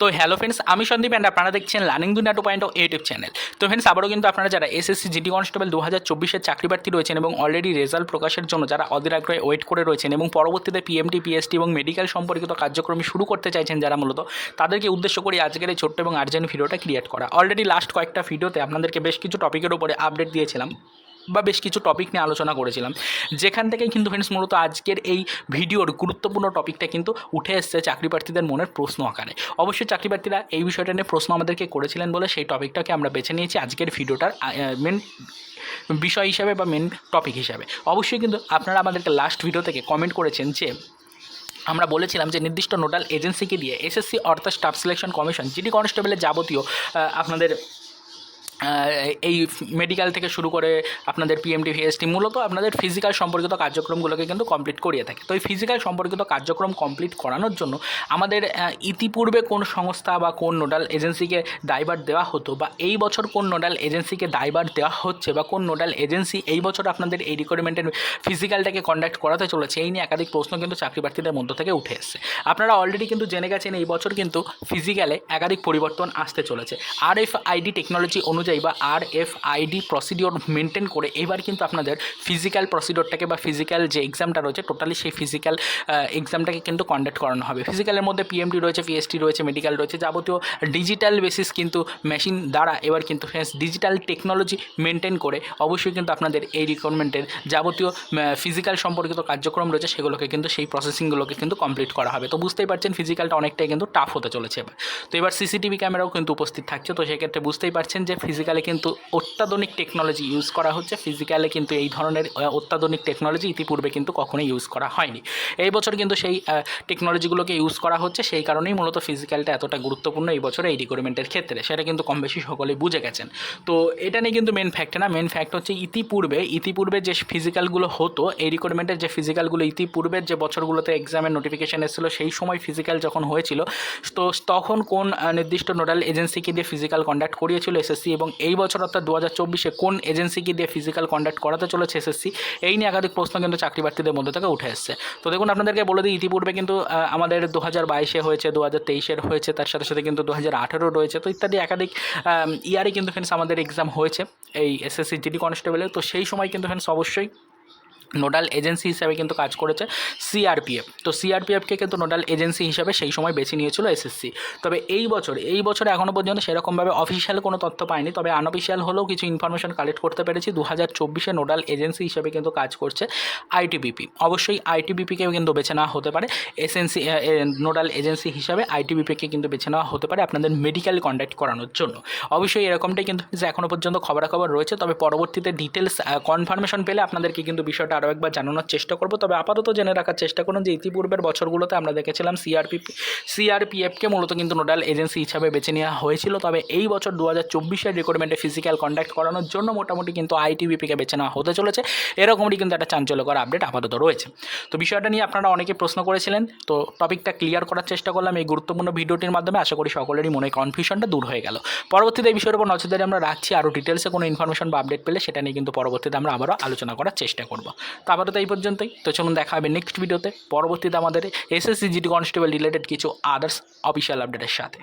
তো hello friends আমি Sandeep and আপনারা দেখছেন learning Duniya two point YouTube channel তো ফ্রেন্ডস আবারও কিন্তু আপনারা যারা এসএসসি জিডি কনস্টেবল দু হাজার চব্বিশের চাকরি প্রার্থী রয়েছেন এবং অলরেডি রেজাল্ট প্রকাশের জন্য যারা অধীর আগ্রহে ওয়েট করে রয়েছেন এবং পরবর্তীতে পিএমটি পিএসটি এবং মেডিকেল সম্পর্কিত কার্যক্রম শুরু করতে চাইছেন যারা মূলত, তাদেরকে উদ্দেশ্য করে আজকের এই ছোট্ট এবং আর্জেন্ট ভিডিওটা ক্রিয়েট করা। অলরেডি লাস্ট কয়েকটা ভিডিওতে আপনাদেরকে বেশ কিছু টপিকের উপরে আপডেট দিয়েছিলাম। বা বেশ কিছু টপিক নিয়ে আলোচনা করেছিলাম। যেখান থেকে কিন্তু ফ্রেন্ডস মূলত আজকের এই ভিডিওর গুরুত্বপূর্ণ টপিকটা কিন্তু উঠে এসছে চাকরি প্রার্থীদের মনের প্রশ্ন আকারে। অবশ্যই চাকরি প্রার্থীরা এই বিষয়টা নিয়ে প্রশ্ন আমাদেরকে করেছিলেন বলে সেই টপিকটাকে আমরা বেছে নিয়েছি আজকের ভিডিওটার মেন বিষয় হিসাবে বা মেন টপিক হিসাবে। অবশ্যই কিন্তু আপনারা আমাদেরকে লাস্ট ভিডিও থেকে কমেন্ট করেছেন যে, আমরা বলেছিলাম যে নির্দিষ্ট নোডাল এজেন্সিকে দিয়ে এসএসসি অর্থাৎ স্টাফ সিলেকশন কমিশন জিডি কনস্টেবলের যাবতীয় আপনাদের এই মেডিকেল থেকে শুরু করে আপনাদের পিএমডি ভিএসটি মূলত আপনাদের ফিজিক্যাল সম্পর্কিত কার্যক্রমগুলোকে কিন্তু কমপ্লিট করিয়ে থাকে। তো এই ফিজিক্যাল সম্পর্কিত কার্যক্রম কমপ্লিট করানোর জন্য আমাদের ইতিপূর্বে কোন সংস্থা বা কোন নোডাল এজেন্সিকে দায়ভার দেওয়া হতো বা এই বছর কোন নোডাল এজেন্সিকে দায়ভার দেওয়া হচ্ছে বা কোন নোডাল এজেন্সি এই বছর আপনাদের এই রিকোয়ারমেন্টের ফিজিক্যালটাকে কন্ডাক্ট করাতে চলেছে, এই নিয়ে একাধিক প্রশ্ন কিন্তু চাকরি প্রার্থীদের মধ্য থেকে উঠে এসছে। আপনারা অলরেডি কিন্তু জেনে গেছেন এই বছর কিন্তু ফিজিক্যালে একাধিক পরিবর্তন আসতে চলেছে। আর এফ আইডি টেকনোলজি অনুযায়ী বা R F ID procedure maintain করে এবার কিন্তু আপনাদের ফিজিক্যাল প্রসিডিওরটাকে বা ফিজিক্যাল যে এক্সামটা রয়েছে টোটালি সেই ফিজিক্যাল এক্সামটাকে কিন্তু কন্ডাক্ট করানো হবে। ফিজিক্যালের মধ্যে পিএমডি রয়েছে পিএসটি রয়েছে মেডিকেল রয়েছে, যাবতীয় ডিজিটাল বেসিস কিন্তু মেশিন দ্বারা এবার কিন্তু ডিজিটাল টেকনোলজি মেনটেন করে অবশ্যই কিন্তু আপনাদের এই রিকোয়ারমেন্টের যাবতীয় ফিজিক্যাল সম্পর্কিত কার্যক্রম রয়েছে, সেগুলোকে কিন্তু সেই প্রসেসিংগুলোকে কিন্তু কমপ্লিট করা হবে। তো বুঝতেই পারছেন ফিজিক্যালটা অনেকটাই কিন্তু টাফ হতে চলেছে এবার। তো এবার সিসিটিভি ক্যামেরাও কিন্তু উপস্থিত থাকছে। তো সেক্ষেত্রে বুঝতেই পারছেন যে ফিজিক্যালে কিন্তু অত্যাধুনিক টেকনোলজি ইউজ করা হচ্ছে। ফিজিক্যালে কিন্তু এই ধরনের অত্যাধুনিক টেকনোলজি ইতিপূর্বে কিন্তু কখনোই ইউজ করা হয়নি। এই বছর কিন্তু সেই টেকনোলজিগুলোকে ইউজ করা হচ্ছে, সেই কারণেই মূলত ফিজিক্যালটা এতটা গুরুত্বপূর্ণ এই বছর এই রিকোয়ারমেন্টের ক্ষেত্রে। সেটা কিন্তু কম বেশি সকলেই বুঝে গেছেন। তো এটা নিয়ে কিন্তু মেন ফ্যাক্ট না মেন ফ্যাক্ট হচ্ছে ইতিপূর্বে ইতিপূর্বে যে ফিজিক্যালগুলো হতো, এই রিকোয়ারমেন্টের যে ফিজিক্যালগুলো ইতিপূর্বের যে বছরগুলোতে এক্সামের নোটিফিকেশান এসেছিল, সেই সময় ফিজিক্যাল যখন হয়েছিল, তো তখন কোন নির্দিষ্ট নোডাল এজেন্সিকে দিয়ে ফিজিক্যাল কন্ডাক্ট করিয়েছিল এসএসসি এবং এই বছর অর্থাৎ দু হাজার চব্বিশে কোন এজেন্সিকে দিয়ে ফিজিক্যাল কন্ডাক্ট করাতে চলেছে এসএসসি এই নিয়ে একাধিক প্রশ্ন কিন্তু চাকরি প্রার্থীদের মধ্যে থেকে উঠে এসছে। তো দেখুন, আপনাদেরকে বলে দিই, ইতিপূর্বে কিন্তু আমাদের দু হাজার বাইশে হয়েছে দু হাজার তেইশের হয়েছে, তার সাথে সাথে কিন্তু দু হাজার আঠেরো রয়েছে। তো ইত্যাদি একাধিক ইয়ারে কিন্তু ফ্রেন্ডস আমাদের এক্সাম হয়েছে এই এসএসসি জিডি কনস্টেবলের তো সেই সময় কিন্তু ফ্রেন্ডস অবশ্যই নোডাল এজেন্সি হিসাবে কিন্তু কাজ করেছে সিআরপিএফ। তো সিআরপিএফকে কিন্তু নোডাল এজেন্সি হিসাবে সেই সময় বেছে নিয়েছিল এসএসসি। তবে এই বছর এই বছর এখনও পর্যন্ত সেরকমভাবে অফিসিয়াল কোনো তথ্য পাইনি। তবে আনঅফিসিয়াল হলেও কিছু ইনফরমেশন কালেক্ট করতে পেরেছি। দু হাজার চব্বিশে নোডাল এজেন্সি হিসাবে কিন্তু কাজ করছে আইটিবিপি। অবশ্যই আইটিবিপিকেও কিন্তু বেছে নেওয়া হতে পারে। এসএনসি নোডাল এজেন্সি হিসাবে আইটিবিপিকে কিন্তু বেছে নেওয়া হতে পারে আপনাদের মেডিকেল কন্ডাক্ট করানোর জন্য। অবশ্যই এরকমটাই কিন্তু এখনও পর্যন্ত খবরাখবর রয়েছে। তবে পরবর্তীতে ডিটেলস কনফার্মেশন পেলে আপনাদেরকে কিন্তু বিষয়টা আরও একবার জানানোর চেষ্টা করব। তবে আপাতত জেনে রাখার চেষ্টা করুন যে ইতিপূর্বের বছরগুলোতে আমরা দেখেছিলাম সিআরপি সিআরপিএফকে মূলত কিন্তু নোডাল এজেন্সি হিসাবে বেছে নেওয়া হয়েছিল। তবে এই বছর দু হাজার চব্বিশের রিকোয়ারমেন্টে ফিজিক্যাল কন্ডাক্ট করানোর জন্য মোটামুটি কিন্তু আইটিবিপিকে বেছে নেওয়া হতে চলেছে। এরকমই কিন্তু একটা চাঞ্চল্যকর আপডেট আপাতত রয়েছে। তো বিষয়টা নিয়ে আপনারা অনেকে প্রশ্ন করেছিলেন, তো টপিকটা ক্লিয়ার করার চেষ্টা করলাম এই গুরুত্বপূর্ণ ভিডিওটির মাধ্যমে। আশা করি সকলেরই মনে কনফিউশনটা দূর হয়ে গেল। পরবর্তীতে এই বিষয়ের উপর নজরদারি আমরা রাখছি। আরও ডিটেলসে কোনো ইনফরমেশন বা আপডেট পেলে সেটা নিয়ে কিন্তু পরবর্তীতে আমরা আবারও আলোচনা করার চেষ্টা করব। তো আপাতত এই পর্যন্তই। তো চলুন দেখা হবে নেক্সট ভিডিওতে পরবর্তীতে আমাদের এসএসসি জিডি কনস্টেবল রিলেটেড কিছু আদার্স অফিসিয়াল আপডেটের সাথে।